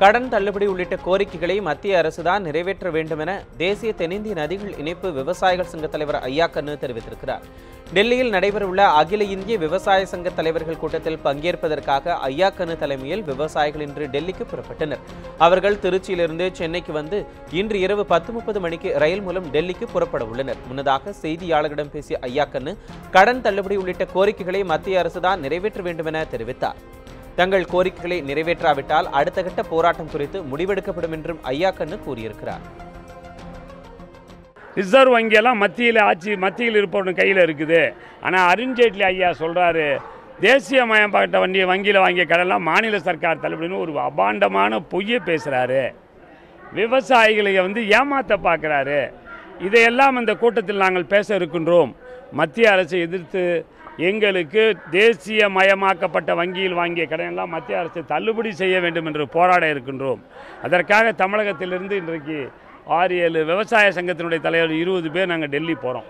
கடன் தள்ளுபடி உள்ளிட்ட கோரிக்கைகளை மத்திய அரசுதான் நிறைவேற்ற வேண்டும் என தேசிய தென்னிந்திய நதிகள் இணைப்பு விவசாயிகள் சங்க தலைவர் ஐயாக்கண்ணு தெரிவித்திருக்கிறார். டெல்லியில் நடைபெறவுள்ள அகில இந்திய விவசாய சங்க தலைவர்கள் கூட்டத்தில் பங்கேற்பதற்காக ஐயாக்கண்ணு தலைமையில் விவசாயிகள் இன்று டெல்லிக்கு புறப்பட்டனர். அவர்கள் திருச்சியிலிருந்து சென்னைக்கு வந்து இன்று இரவு பத்து முப்பது மணிக்கு ரயில் மூலம் டெல்லிக்கு புறப்பட உள்ளனர். முன்னதாக செய்தியாளர்களிடம் பேசிய ஐயாக்கண்ணு கடன் தள்ளுபடி உள்ளிட்ட கோரிக்கைகளை மத்திய அரசுதான் நிறைவேற்ற வேண்டும் என தெரிவித்தார். தங்கள் கோரிக்கைகளை நிறைவேற்றாவிட்டால் அடுத்த கட்ட போராட்டம் குறித்து முடிவெடுக்கப்படும் என்றும் ஐயாக்கண்ணு கூறியிருக்கிறார். ரிசர்வ் வங்கியெல்லாம் மத்தியில் ஆட்சி மத்தியில் இருப்பவன் கையில் இருக்குது. ஆனால் அருண்ஜேட்லி ஐயா சொல்கிறாரு தேசிய தேசியமயப்பட்ட வண்டி வங்கியில் வாங்கிய கடலாம் மாநில சர்க்கார் தள்ளுபடின்னு ஒரு அபாண்டமான பொய்யை பேசுகிறாரு விவசாயிகளை வந்து ஏமாத்த பார்க்குறாரு இதையெல்லாம் இந்த கூட்டத்தில் நாங்கள் பேச இருக்கின்றோம். மத்திய அரசை எதிர்த்து எங்களுக்கு தேசிய மயமாக்கப்பட்ட வங்கியில் வாங்கிய கடனெல்லாம் மத்திய அரசு தள்ளுபடி செய்ய வேண்டும் என்று போராட இருக்கின்றோம். அதற்காக தமிழகத்திலிருந்து இன்றைக்கு ஆறு ஏழு விவசாய சங்கத்தினுடைய தலைவர் இருபது பேர் நாங்கள் டெல்லி போகிறோம்